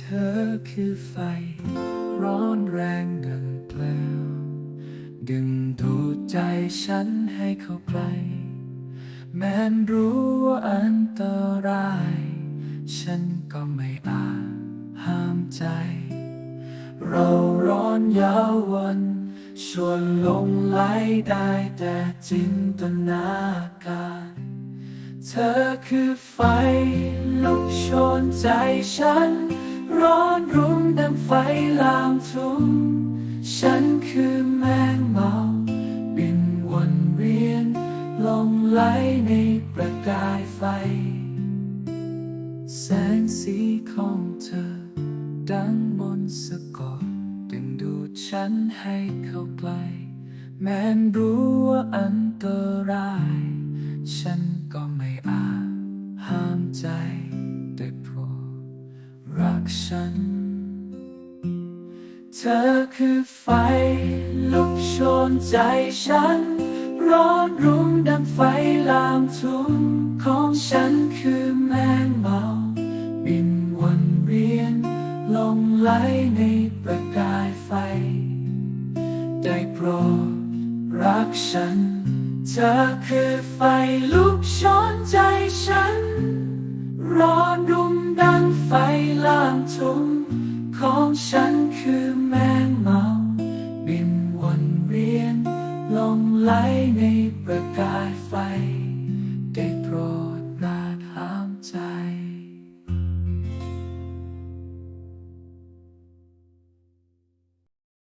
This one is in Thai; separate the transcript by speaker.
Speaker 1: ธอคือไฟ ร้อนแรงดังเปลว ดึงดูดใจฉันให้เข้าใกล้แม้นรู้ว่าอันตราย ฉันก็ไม่อาจห้ามใจ เราร้อนยาววันชวนลงไหลได้แต่จินตนาการ เธอคือไฟลุกโชนใจฉัน ร้อนรุ่มดังไฟลามทุ่งฉันคือแมงเมาบินวนเวียนลงไหลในประกายไฟ แสงสีของเธอ ดังมนสะกดดึงดูดฉันให้เข้าใกล้แม้นรู้ว่าอันต ฉัน เธอคือไฟ ลุกโชนใจฉัน ร้อนรุ่มดังไฟลามทุ่งของฉันคือแมงเมาบินวนเวียนลงไหลในประกายไฟ ได้โปรดรักฉัน เธอคือไฟลุกโชนใจฉัน ของฉันคือแมงเมา